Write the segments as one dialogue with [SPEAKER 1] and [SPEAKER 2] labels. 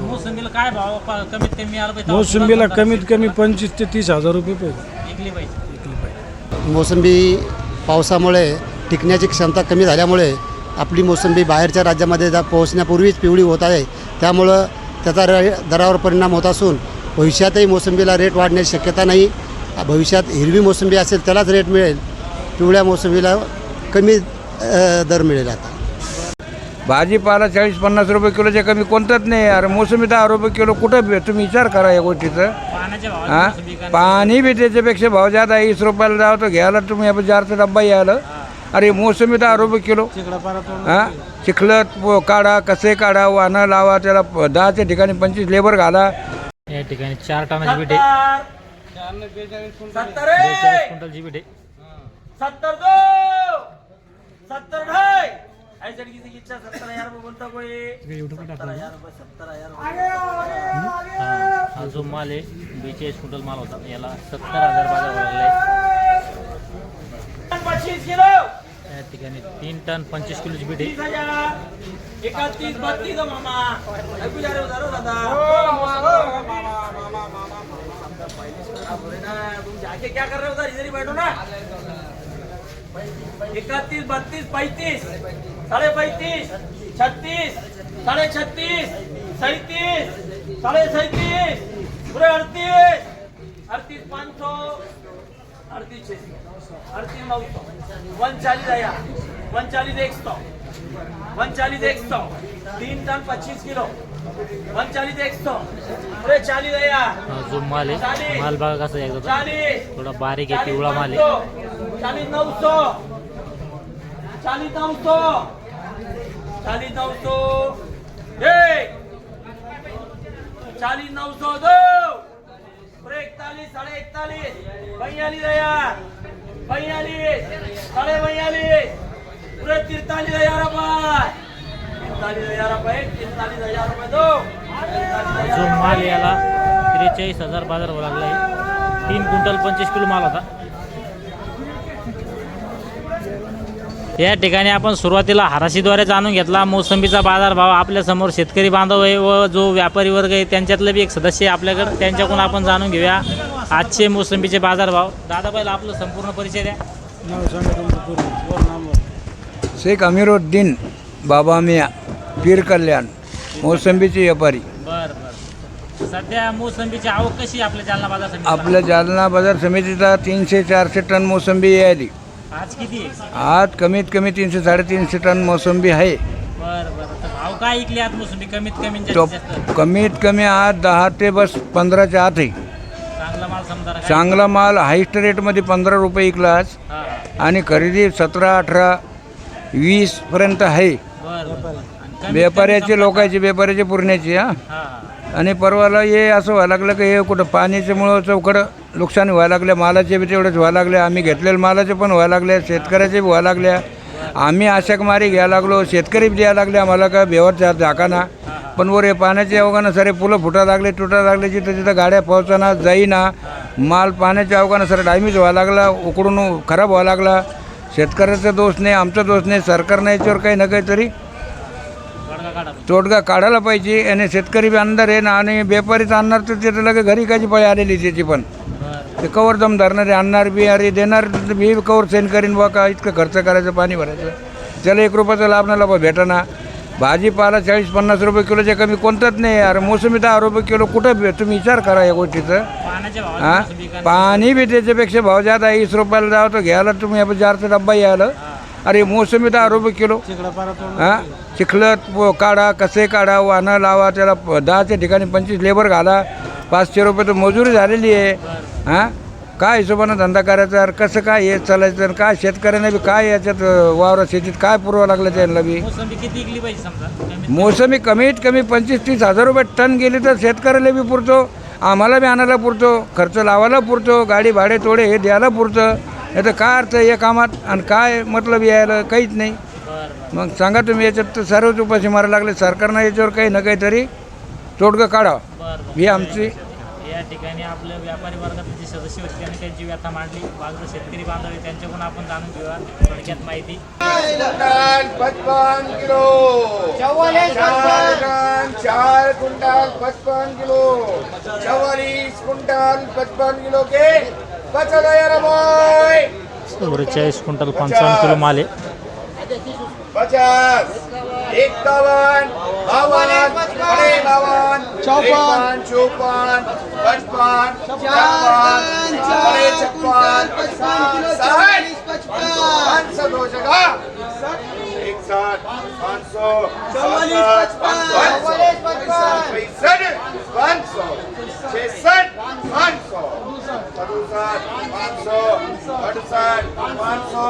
[SPEAKER 1] मोसंबीला काय भाव प- कमीत कमी आला पाहिजे?
[SPEAKER 2] मोसंबीला कमीत कमी पंचवीस ते तीस हजार रुपये पाहिजे
[SPEAKER 1] विकली पाहिजे.
[SPEAKER 3] मोसंबी पावसामुळे टिकण्याची क्षमता कमी झाल्यामुळे आपली मोसंबी बाहेरच्या राज्यामध्ये जा पोहोचण्यापूर्वीच पिवळी होत आहे. त्यामुळं त्याचा रे दरावर परिणाम होत असून भविष्यातही मोसंबीला रेट वाढण्याची शक्यता नाही. भविष्यात हिरवी मोसंबी असेल त्यालाच रेट मिळेल. पिवळ्या मोसंबीला कमी अ, दर मिळेल आता.
[SPEAKER 4] भाजीपाला चाळीस पन्नास रुपये किलोच्या कमी कोणतंच नाही अरे मोसंबी दहा रुपये किलो कुठं भे- तुम्ही विचार करा या गोष्टीचं. हां? पाणी बी त्याच्यापेक्षा भाव जादा आहे वीस रुपयाला जावं तर घ्यायला तुम्ही आपण चारचा डब्बा यायला. अरे मोसंबी दहा रुपये किलो. हां? चिखलत प- काढा कसे काढा वाहनं लावा त्याला दहाच्या ठिकाणी पंचवीस लेबर घाला.
[SPEAKER 1] या ठिकाणी चार टनाची बीट आहे क्विंटलची बीट आहे
[SPEAKER 5] सत्तर दो. सत्तर ढाई. ऐसे किसी की इच्छा? सत्तर हजार रुपये बोलता कोई. सत्तर हजार रुपये सत्तर हजार रुपये.
[SPEAKER 1] हा जो माल आहे बेचाळीस क्विंटल माल होता याला सत्तर हजार बाजार
[SPEAKER 5] किलो.
[SPEAKER 1] या ठिकाणी तीन टन पंचवीस किलोची बीट
[SPEAKER 5] तीस
[SPEAKER 1] आहे
[SPEAKER 5] इकतीस बत्तीस मामा. जाके क्या कर रहे हो उधर इधर ही बैठो ना. इकतीस बत्तीस पैंतीस. साढ़े पैंतीस छत्तीस साढ़े छत्तीस सैतीस साढ़े सैतीस पूरे अड़तीस अड़तीस पाँच सौ अड़तीस छः सौ अड़तीस नौ सौ उनचालीस हजार उनचालीस एक सौ उनचालीस एक सौ तीन टन पच्चीस किलो उनचालीस एक सौ पूरे चालीस हजार
[SPEAKER 1] जो माल आहे माल बघा कसा एकदा.
[SPEAKER 5] चालीस
[SPEAKER 1] थोडा बारीक आहे पिवळा माल आहे.
[SPEAKER 5] चालीस नौ सौ चालीस नौ सौ चालीस नौ सौ एक. चालीस नौ सौ दो. पूरे इकतालीस साढ़े इकतालीस बयालीस हजार. बयालीस. साढ़े बयालीस पूरे तिरतालीस हजार रुपये. तिरतालीस हजार रुपये तिरतालीस हजार रुपये दो.
[SPEAKER 1] जो माल आहे याला त्रेचाळीस हजार बाजार भाव लागलाय. तीन क्विंटल पंचवीस किलो माल होता. या ठिकाणी आपण सुरुवातीला हराशीद्वारे जाणून घेतला. मोसंबीचा बाजारभाव आपल्यासमोर शेतकरी बांधव आहे व जो व्यापारी वर्ग आहे त्यांच्यातलं बी एक सदस्य आहे आपल्याकडे. त्यांच्याकडून आपण जाणून घेऊया आजचे मोसंबीचे बाजारभाव. दादा पहिला आपलं संपूर्ण परिचय द्या.
[SPEAKER 2] नाव सांगा तुमचं पूर्ण. वर नाव
[SPEAKER 4] शेख अमीरुद्दीन बाबा मिया पीर कल्याण मोसंबीचे व्यापारी.
[SPEAKER 1] बरं बरं. सध्या मोसंबीची आवक कशी आहे आपल्या जालना बाजार?
[SPEAKER 4] आपल्या जालना बाजार समितीला तीनशे चारशे टन मोसंबी यायली.
[SPEAKER 1] आज किती आहे?
[SPEAKER 4] आज कमीत कमी तीनशे साडेतीनशे टन मोसंबी आहे.
[SPEAKER 1] बरं बरं. तर भाव काय ऐकले आज मोसंबी? कमीत कमी
[SPEAKER 4] तो
[SPEAKER 1] जास्तीत जास्त?
[SPEAKER 4] कमीत कमी आज दहा ते बस पंधराच्या आत आहे.
[SPEAKER 1] चांगला माल समजा?
[SPEAKER 4] चांगला माल रेटमध्ये पंधरा रुपये आज.
[SPEAKER 1] हा
[SPEAKER 4] आणि खरेदी सतरा अठरा वीसपर्यंत आहे.
[SPEAKER 1] बरं बरं आणि कमीत
[SPEAKER 4] व्यापाऱ्याचे लोकांचे व्यापाऱ्याचे पुरण्याचे हां.
[SPEAKER 1] हा. हा.
[SPEAKER 4] आणि परवाला हे असं व्हायला लागलं की हे कुठं पाण्याच्यामुळं चौकडं नुकसान व्हायला लागलं मालाचे बी तेवढेच व्हायला लागले आम्ही घेतलेल्या मालाचे पण व्हायला लागले शेतकऱ्याचे बी व्हायला लागल्या आम्ही आशक मारी घ्यायला लागलो शेतकरी बी द्यायला लागले आम्हाला का बेवरच्या झाकाना. पण वर हे पाण्याच्या अवघानं सारे फुलं फुटा लागले तुटा लागले जिथं तिथं गाड्या पोहोचना जाईना. माल पाण्याच्या अवघानं सर डॅमेज व्हायला लागला उकडून खराब व्हायला लागला. शेतकऱ्याचा दोष नाही आमचा दोष नाही सरकारनं याच्यावर काही ना काहीतरी तोडगा काढायला पाहिजे. आणि शेतकरी बी आणणार आहे ना आणि व्यापारीच आणणार तर त्याचं लगे घरी काची पळे आलेली त्याची पण. ते कवर दम धरणारे आणणार बी अरे देणार बी कवर सेंड करीन बा का इतकं खर्च करायचं पाणी भरायचं? त्याला एक रुपयाचा लाभ नाही लाभ भेटाना. भाजीपाला चाळीस पन्नास रुपये किलोच्या कमी कोणतंच नाही अरे मोसंबी दहा रुपये किलो कुठं तुम्ही विचार करा या गोष्टीचं. हां? पाणी बी त्याच्यापेक्षा भाव जादा वीस रुपयाला जावं तर घ्यायला तुम्ही चारचा डब्बा यायला. अरे मोसंबी दहा रुपये किलो. हां? चिखलत काढा कसे काढा वाहनं लावा त्याला दहाच्या ठिकाणी पंचवीस लेबर घाला. पाचशे रुपये तर मजुरी झालेली आहे. हां? काय हिशोबानं धंदा करायचा? अरे कसं काय हे चालायचं? आणि काय शेतकऱ्यांना बी काय याच्यात वावर शेतीत काय पुरवा लागलं त्यांना बी?
[SPEAKER 1] मोसंबी कमीत
[SPEAKER 4] मोसमी कमीत कमी पंचवीस तीस हजार रुपये टन गेली तर शेतकऱ्याला बी पुरतो. आम्हाला बी आणायला पुरतो. खर्च लावायला पुरतो. गाडी भाडे तोडे हे द्यायला पुरतं. तर काय अर्थ आहे या कामात? आणि काय मतलब यायला? काहीच नाही. मग सांगा तुम्ही याच्यात तर सर्वच उपाशी मारायला लागले. सरकारनं याच्यावर काही ना काहीतरी तोडगं काढावं. ही आमची
[SPEAKER 1] या ठिकाणी आपल्या व्यापारी वर्गातले जे सदस्य होते त्यांनी त्यांची व्यथा मांडली. बाजूला शेतकरी बांधव आहे त्यांच्याकडून आपण जाणून घेऊया थोडक्यात माहिती.
[SPEAKER 6] पचपन किलो चार कुंटल पचपन किलो. चौवालीस कुंटल पचपन किलो के
[SPEAKER 1] चौवेचाळीस क्विंटल पंचावन्न किलो माल
[SPEAKER 6] पचास एकावन्न बावन्न अरे चौपन चौपन पचपन छप्पन अरे छप्पन साठ पाँच सौ दो जगह। इकसठ पाँच सौ चौवालीस पैंसठ पाँच सौ छसठ पाँच सौ सड़सठ पाँच सौ अड़सठ पाँच सौ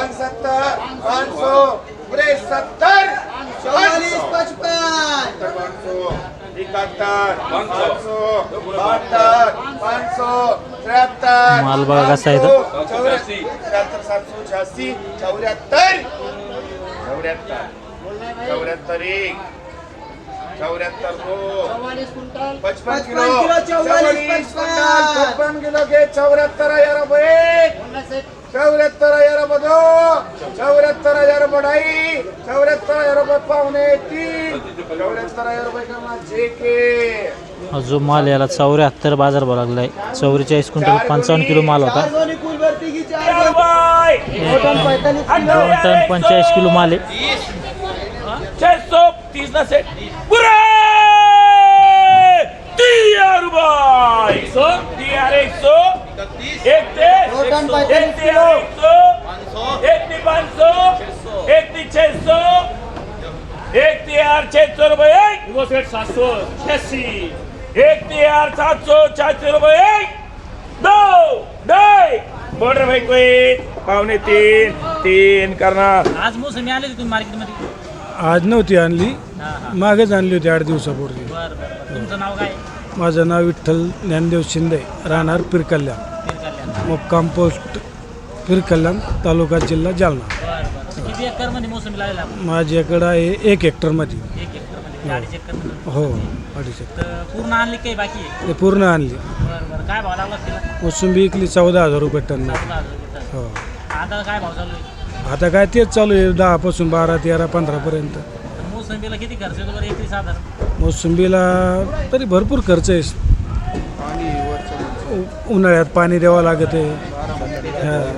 [SPEAKER 6] उनसत्तर पाँच सौ पूरे सत्तर चौवालीस पचपन. पाँच सौ इकहत्तर पाँच सौ बहत्तर पाँच सौ तिहत्तर
[SPEAKER 1] माल बघा कसा आहे.
[SPEAKER 6] चौऱ्याऐंशी त्र्याहत्तर सातशे शहाऐंशी चौऱ्याहत्तर. चौऱ्याहत्तर चौऱ्याहत्तर एक चौऱ्याहत्तर दो. पचपन किलो चौवालीस क्विंटल. पचपन. किलो के चौऱ्याहत्तर हजार रुपये चौऱ्याहत्तर हजार दो चौऱ्याहत्तर हजार रुपये ढाई चौऱ्याहत्तर हजार रुपये पावणे तीन चौऱ्याहत्तर हजार रुपये का जे के.
[SPEAKER 1] हा जो माल याला चौऱ्याहत्तर बाजार भाव लागला आहे चौवेचाळीस क्विंटल पंचावन्न किलो माल होता. दोन टन पंचेचाळीस किलो माल आहे.
[SPEAKER 7] छह सौ तीस ना सेट पूरे! तीन रुपये एक सौ एक एक एक एक एक ती पाँच सौ एक ती छह सौ एक तीन छह सौ रुपये वो सेट सात सौ छियासी एक तीन सात सौ छियासी रुपये दो ढाई बॉर्डर भाई कोई पावणे तीन तीन करना
[SPEAKER 1] आज आले तुम्ही मार्केटमध्ये
[SPEAKER 2] आज नव्हती आणली
[SPEAKER 1] हां हां
[SPEAKER 2] मागेच आणली होती आठ दिवसापूर्वी
[SPEAKER 1] बरं बरं तुमचं नाव काय
[SPEAKER 2] माझं नाव विठ्ठल ज्ञानदेव शिंदे राहणार पिरकल्याण
[SPEAKER 1] बरं
[SPEAKER 2] मुक्काम पोस्ट पिरकल्याण तालुका जिल्हा जालना.
[SPEAKER 1] बरं किती एकरमध्ये आपण?
[SPEAKER 2] माझ्याकडं आहे एक हेक्टरमध्ये
[SPEAKER 1] एक एकरमध्ये अडीच एकर
[SPEAKER 2] हो अडीच एकर.
[SPEAKER 1] तर पूर्ण आणली काही बाकी आहे?
[SPEAKER 2] ते पूर्ण आणली.
[SPEAKER 1] बरं बरं. काय भाव लागला तिला?
[SPEAKER 2] मोसंबी विकली चौदा हजार रुपये टन
[SPEAKER 1] चौदा हजार रुपये टन.
[SPEAKER 2] हो.
[SPEAKER 1] आता काय भाव चालू आहे?
[SPEAKER 2] आता काय तेच चालू आहे दहापासून बारा तेरा पंधरापर्यंत
[SPEAKER 1] तर मोसंबीला किती खर्च येतो बरं? एकरी साधारण
[SPEAKER 2] मोसंबीला तरी भरपूर खर्च आहे. उ- उन्हाळ्यात पाणी द्यावं लागत आहे. हा.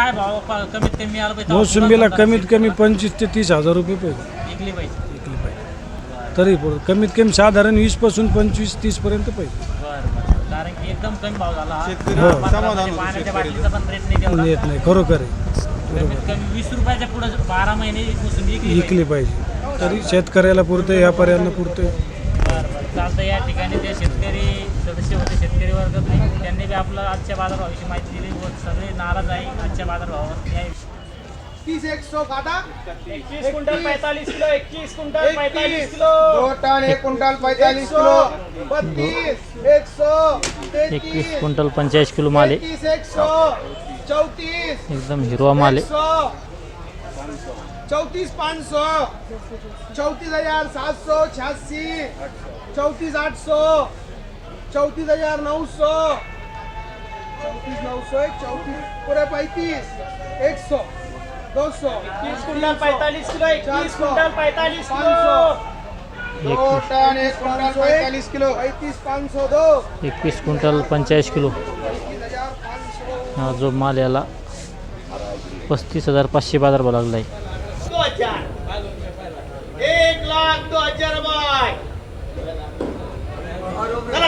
[SPEAKER 1] काय भाव पा- कमीत कमी आला पाहिजे
[SPEAKER 2] मोसंबीला कमीत कमी पंचवीस ते तीस हजार रुपये पाहिजे
[SPEAKER 1] विकली पाहिजे.
[SPEAKER 2] विकली पाहिजे. तरी पण कमीत कमी साधारण वीसपासून पंचवीस तीसपर्यंत पाहिजे.
[SPEAKER 1] बरं बरं. कारण की एकदम कमी भाव झाला हा.
[SPEAKER 2] हो.
[SPEAKER 1] बाजारामध्ये पाण्याच्या बाटलीचा पण रेट नाही तेवढा.
[SPEAKER 2] येत नाही. खरोखर आहे.
[SPEAKER 1] कमीत कमी वीस रुपयाच्या पुढे बारा महिने मोसंबी विकली
[SPEAKER 2] विकली पाहिजे. तरी शेतकऱ्याला पुरतं व्यापाऱ्यांना पुरतं
[SPEAKER 1] बरं बरं. चालतं या ठिकाणी ते शेतकरी सदस्य होते. शेतकरी वर्गात त्यांनी बी आपलं आजच्या बाजारभावाची माहिती दिली व सगळे नाराज आहे आजच्या बाजारभावावर. या
[SPEAKER 6] तीस एक सौ काटा.
[SPEAKER 7] इक्कीस कुंटल पैंतालीस किलो इक्कीस कुंटल पैंतालीस किलो.
[SPEAKER 6] दो टन एक कुंटल पैतालीस किलो. बत्तीस. एक सौ
[SPEAKER 1] एकवीस क्विंटल पंचेचाळीस किलो माल आहे.
[SPEAKER 6] तैतीस एक सौ चौतीस.
[SPEAKER 1] एकदम हिरवा माल आहे.
[SPEAKER 6] चौतीस पाँच सौ चौतीस हजार सात सौ छियासी. चौतीस आठ सौ चौतीस हजार नौ सौ चौतीस नौ सौ चौतीस पूरे पैंतीस. एक सौ दो सौ
[SPEAKER 7] इक्कीस कुंटल पैंतालीस किलो इक्कीस कुंटल पैंतालीस किलो.
[SPEAKER 6] सौ दो टन एक कुंटल पैंतालीस किलो. पैंतीस पाँच सौ दो
[SPEAKER 1] एकवीस क्विंटल पंचेचाळीस किलो. हा जो माल याला पस्तीस हजार पाचशे बाजार भाव लागला आहे
[SPEAKER 7] दो हजार. एक लाख दो हजार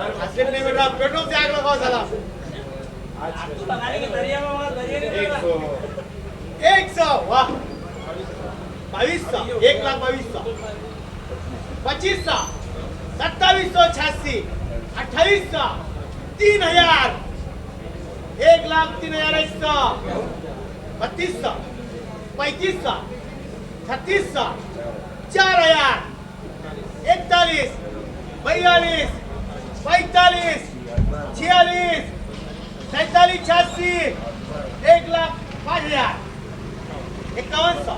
[SPEAKER 7] पेट्रोल से आग लगाओ साला एक सौ एक सौ वाह बाईस सौ एक लाख बावीस सौ पच्चीस सौ सत्तावीस सौ छियासी अट्ठाईस सौ तीन हजार एक लाख तीन हजार एक सौ बत्तीस सौ पैंतीस सौ छत्तीस सौ चार हजार चौवालीस बयालीस पैतालीस छियालीस सैतालीस छियासी एक लाख पाच हजार एकावन्न सौ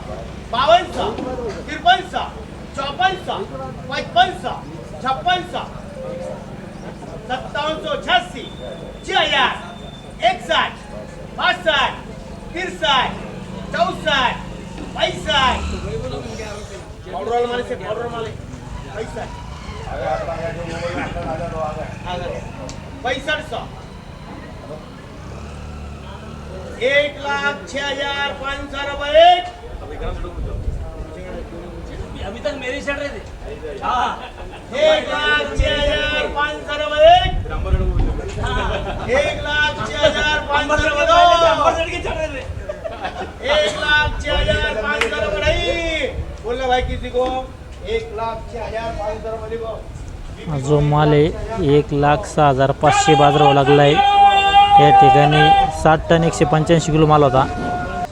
[SPEAKER 7] बावन्न सौ तिरपन सौ चौपन सौ पचपन सौ छप्पन सौ सत्तावन सौ छियासी छह हजार एकसठ बासठ तिरसठ चौसठ पैंसठ पाउडर माले से पाउडर माले पैंसठ पैंसठ सौ एक लाख छह हजार पाँच सौ रुपये. अभी तक मेरी चढ़ रहे थे। एक लाख छह हजार पाँच सौ रुपये. एक लाख छह हजार पाँच सौ रुपये. एक लाख छह हजार पाँच सौ रुपये. नहीं बोलना भाई किसी को।
[SPEAKER 1] हा जो माल आहे एक लाख सहा हजार पाचशे बाजारावा लागला आहे. या ठिकाणी साठ टन एकशे पंच्याऐंशी किलो माल होता.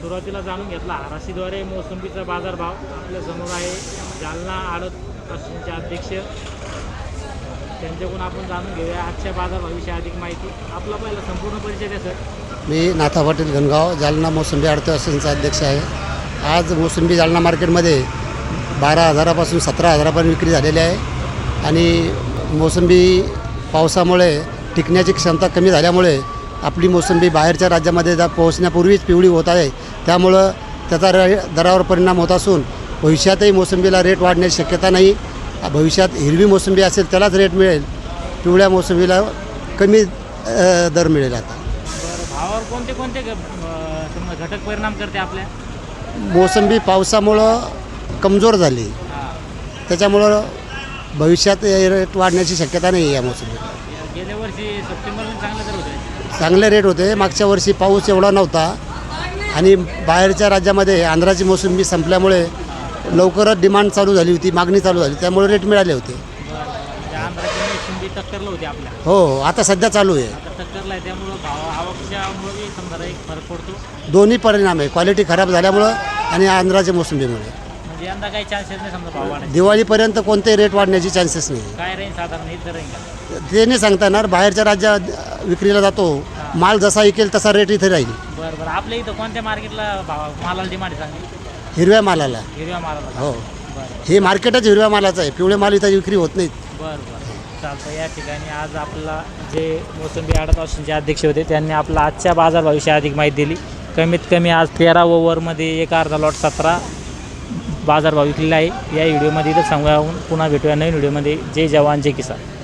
[SPEAKER 1] सुरुवातीला जाणून घेतला हराशीद्वारे मोसंबीचा बाजारभाव आपल्यासमोर आहे. जालना आडत असण्याचे अध्यक्ष. त्यांच्याकडून आपण जाणून घेऊया आजच्या बाजारभावाविषयी अधिक माहिती. आपला पहिला संपूर्ण परिचय द्या सर.
[SPEAKER 3] मी नाथा पाटील घनगाव जालना मोसंबी आडते अध्यक्ष आहे. आज मोसंबी जालना मार्केटमध्ये बारा हजारापासून सतरा हजारापर्यंत विक्री झालेली आहे. आणि मोसंबी पावसामुळे टिकण्याची क्षमता कमी झाल्यामुळे आपली मोसंबी बाहेरच्या राज्यामध्ये जा पोहोचण्यापूर्वीच पिवळी होत आहे. त्यामुळं त्याचा रे दरावर परिणाम होत असून भविष्यातही मोसंबीला रेट वाढण्याची शक्यता नाही. भविष्यात हिरवी मोसंबी असेल त्यालाच रेट मिळेल. पिवळ्या मोसंबीला कमी दर मिळेल आता.
[SPEAKER 1] भावावर कोणते कोणते घटक परिणाम करते आपल्या?
[SPEAKER 3] मोसंबी पावसामुळं कमजोर झाली. त्याच्यामुळं भविष्यात रेट वाढण्याची शक्यता नाही आहे या मोसंबीला
[SPEAKER 1] गेल्या वर्षी सप्टेंबरमध्ये चांगलं तर होतं.
[SPEAKER 3] चांगले रेट होते. मागच्या वर्षी पाऊस एवढा नव्हता. आणि बाहेरच्या राज्यामध्ये आंध्राची मोसंबी संपल्यामुळे लवकरच डिमांड चालू झाली होती मागणी चालू झाली. त्यामुळे रेट मिळाले होते.
[SPEAKER 1] आंध्राची मोसंबी टक्करला होती आपल्या.
[SPEAKER 3] हो आता सध्या चालू आहे.
[SPEAKER 1] आता टक्करला आहे. त्यामुळं भाव आवकच्यामुळे बी समजा एक फरक पडतो.
[SPEAKER 3] दोन्ही परिणाम आहे. क्वालिटी खराब झाल्यामुळं आणि आंध्राच्या मोसंबीमुळे.
[SPEAKER 1] यंदा काही चान्सेस नाही समजा भाव वाढायचे
[SPEAKER 3] दिवाळीपर्यंत कोणते रेट वाढण्याची चान्सेस नाही.
[SPEAKER 1] काय रेंज साधारण इथं रेंज
[SPEAKER 3] ते नाही सांगता येणार. बाहेरच्या राज्यात विक्रीला जातो. माल जसा विकेल तसा रेट इथे राहील.
[SPEAKER 1] बरं बरं. आपल्या इथं कोणत्या मार्केटला भाव मालाला डिमांड आहे चांगली
[SPEAKER 3] हिरव्या मालाला.
[SPEAKER 1] हिरव्या मालाला.
[SPEAKER 3] हो.
[SPEAKER 1] बरं.
[SPEAKER 3] हे मार्केटच हिरव्या मालाचं आहे. पिवळे माल इथं विक्री होत नाहीत.
[SPEAKER 1] बरं बरं. चालतं या ठिकाणी आज आपला जे मोसंबी आडत ऑप्शनचे अध्यक्ष होते त्यांनी आपला आजच्या बाजारभावाविषयी अधिक माहिती दिली. कमीत कमी आज तेरा ओव्हरमध्ये एक अर्धा लॉट सतरा. बाजारभाव विकलेला आहे. या व्हिडिओमध्ये इथं सांगूया पुन्हा भेटूया नवीन व्हिडिओमध्ये. जय जवान जय किसान.